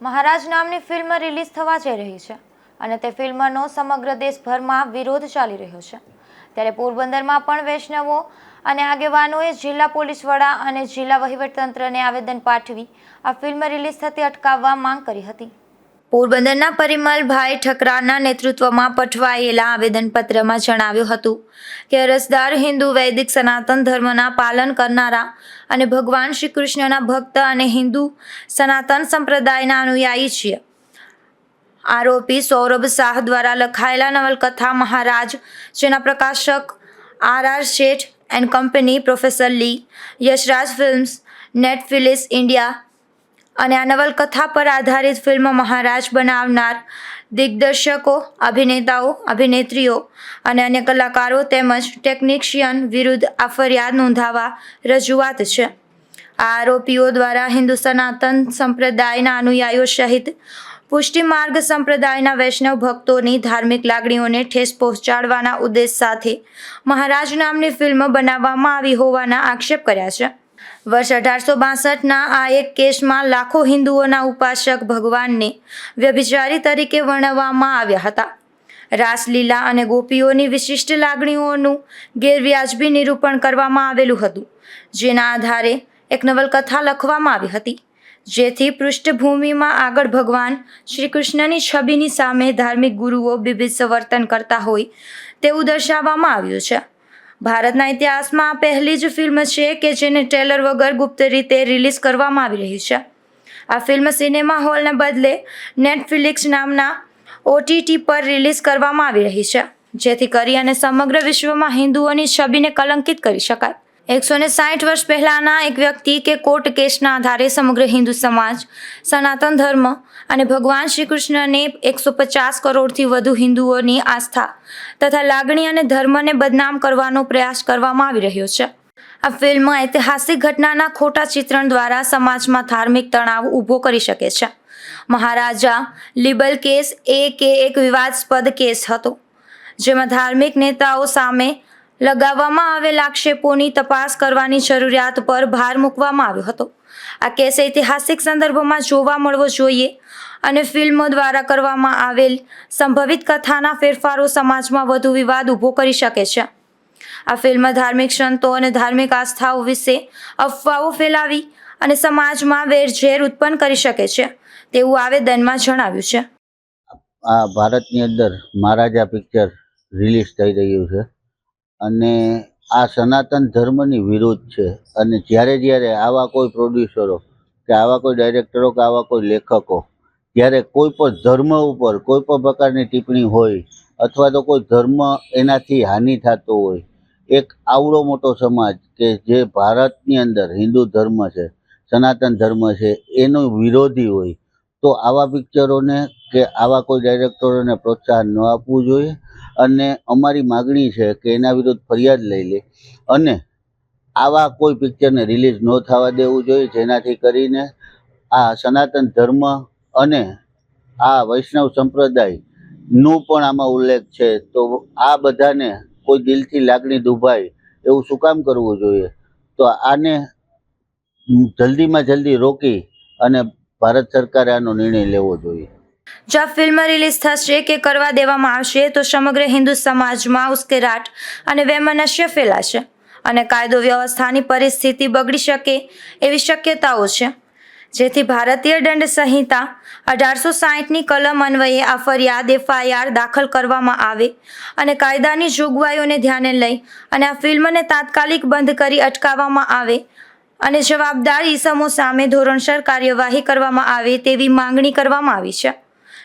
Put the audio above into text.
મહારાજ નામની film release થવા જઈ રહી છે અને તે ફિલ્મનો સમગ્ર દેશભરમાં વિરોધ ચાલી રહ્યો છે. ત્યારે પોરબંદરમાં પણ વૈષ્ણવો અને આગેવાનોએ જિલ્લા પોલીસ વડા અને જિલ્લા વહીવટતંત્રને આવેદન પાઠવી આ ફિલ્મ રિલીઝ થતી અટકાવવા માંગ કરી હતી. પોરબંદરના પરિમલભાઈ ઠકરાના નેતૃત્વમાં પઠવાયેલા આવેદનપત્રમાં જણાવ્યું હતું કે અરજદાર હિન્દુ વૈદિક સનાતન ધર્મના પાલન કરનારા અને ભગવાન શ્રી કૃષ્ણના ભક્ત અને હિન્દુ સનાતન સંપ્રદાયના અનુયાયી છીએ. આરોપી સૌરભ શાહ દ્વારા લખાયેલા નવલકથા મહારાજ, જેના પ્રકાશક R R Sheth and company professor લી યશરાજ ફિલ્મ્સ નેટફિલિસ ઇન્ડિયા અને આ નવલકથા પર આધારિત ફિલ્મ મહારાજ બનાવનાર દિગ્દર્શકો, અભિનેતાઓ, અભિનેત્રીઓ અને અન્ય કલાકારો તેમજ ટેકનિશિયન વિરુદ્ધ આ ફરિયાદ નોંધાવવા રજૂઆત છે. આ આરોપીઓ દ્વારા હિન્દુ સનાતન સંપ્રદાયના અનુયાયીઓ સહિત પુષ્ટિ માર્ગ સંપ્રદાયના વૈષ્ણવ ભક્તોની ધાર્મિક લાગણીઓને ઠેસ પહોંચાડવાના ઉદ્દેશ સાથે મહારાજ નામની ફિલ્મ બનાવવામાં આવી હોવાના આક્ષેપ કર્યા છે. વર્ષ અઢારસો બાસઠના આ એક કેસમાં લાખો હિન્દુઓના ઉપાસક ભગવાનને વ્યભિચારી તરીકે વર્ણવવામાં આવ્યા હતા. રાસલીલા અને ગોપીઓની વિશિષ્ટ લાગણીઓનું ગેરવ્યાજબી નિરૂપણ કરવામાં આવેલું હતું, જેના આધારે એક નવલકથા લખવામાં આવી હતી, જેથી પૃષ્ઠભૂમિમાં આગળ ભગવાન શ્રી કૃષ્ણની છબીની સામે ધાર્મિક ગુરુઓ બીભત્સ વર્તન કરતા હોય તેવું દર્શાવવામાં આવ્યું છે. ભારતના ઇતિહાસમાં આ પહેલી જ ફિલ્મ છે કે જેને ટ્રેલર વગર ગુપ્ત રીતે રિલીઝ કરવામાં આવી રહી છે. આ ફિલ્મ સિનેમા હોલને બદલે નેટફ્લિક્સ નામના ઓટીટી પર રિલીઝ કરવામાં આવી રહી છે, જેથી કરી અને સમગ્ર વિશ્વમાં હિન્દુઓની છબીને કલંકિત કરી શકાય. એકસો ને સાઠ વર્ષ પહેલાંના એક વ્યક્તિ કે કોર્ટ કેસના આધારે સમગ્ર હિન્દુ સમાજ, સનાતન ધર્મ અને ભગવાન શ્રી કૃષ્ણને એકસો પચાસ કરોડથી વધુ હિન્દુઓની આસ્થા તથા લાગણી અને ધર્મને બદનામ કરવાનો પ્રયાસ કરવામાં આવી રહ્યો છે. આ ફિલ્મ ઐતિહાસિક ઘટનાના ખોટા ચિત્રણ દ્વારા સમાજમાં ધાર્મિક તણાવ ઊભો કરી શકે છે. મહારાજા લિબલ કેસ એ કે એક વિવાદસ્પદ કેસ હતો, જેમાં ધાર્મિક નેતાઓ સામે લગાવવામાં આવેલ આક્ષેપોની તપાસ કરવાની જરૂરિયાત પર ભાર મૂકવામાં આવ્યો હતો. આ કેસ ઐતિહાસિક સંદર્ભમાં જોવા મળવો જોઈએ અને ફિલ્મો દ્વારા કરવામાં આવેલ સંભવિત કથાના ફેરફારો સમાજમાં વધુ વિવાદ ઊભો કરી શકે છે. આ ફિલ્મ ધાર્મિક સંતો અને ધાર્મિક આસ્થાઓ વિશે અફવાઓ ફેલાવી અને સમાજમાં વેરઝેર ઉત્પન્ન કરી શકે છે તેવું આવેદનમાં જણાવ્યું છે. આ ભારતની અંદર મહારાજા પિક્ચર રિલીઝ થઈ રહ્યું છે. અને આ સનાતન ધર્મની વિરુદ્ધ છે. અને જ્યારે જ્યારે આવા કોઈ પ્રોડ્યુસરો કે આવા કોઈ ડાયરેક્ટરો કે આવા કોઈ લેખકો જ્યારે કોઈ પણ ધર્મ ઉપર કોઈ પણ પ્રકારની ટિપ્પણી હોય અથવા તો કોઈ ધર્મ એનાથી હાનિ થતો હોય, એક આવડો મોટો સમાજ કે જે ભારતની અંદર હિન્દુ ધર્મ છે, સનાતન ધર્મ છે, એનો વિરોધી હોય તો આવા પિક્ચરોને કે આવા કોઈ ડાયરેક્ટરોને પ્રોત્સાહન ન આપવું જોઈએ. અને અમારી માગણી છે કે એના વિરુદ્ધ ફરિયાદ લઈ લે. અને આવા કોઈ પિક્ચરને રિલીઝ ન થવા દેવું જોઈએ, જેનાથી કરીને આ સનાતન ધર્મ અને આ વૈષ્ણવ સંપ્રદાયનું પણ આમાં ઉલ્લેખ છે. તો આ બધાને કોઈ દિલથી લાગણી દુભાય એવું શું કામ કરવું જોઈએ? તો આને જલ્દીમાં જલ્દી રોકી અને ભારત સરકારે આનો નિર્ણય લેવો જોઈએ. જો ફિલ્મ રિલીઝ થશે કે કરવા દેવામાં આવશે, તો સમગ્ર હિન્દુ સમાજમાં ઉશ્કેરાટ અને વૈમનસ્ય ફેલાશે અને કાયદો વ્યવસ્થાની પરિસ્થિતિ બગડી શકે એવી શક્યતાઓ છે. જેથી ભારતીય દંડ સંહિતા અઢારસો સાહીઠની કલમ અન્વયે આ ફરિયાદ એફઆઈઆર દાખલ કરવામાં આવે અને કાયદાની જોગવાઈઓને ધ્યાને લઈ અને આ ફિલ્મને તાત્કાલિક બંધ કરી અટકાવવામાં આવે અને જવાબદાર ઈસમો સામે ધોરણસર કાર્યવાહી કરવામાં આવે તેવી માંગણી કરવામાં આવી છે.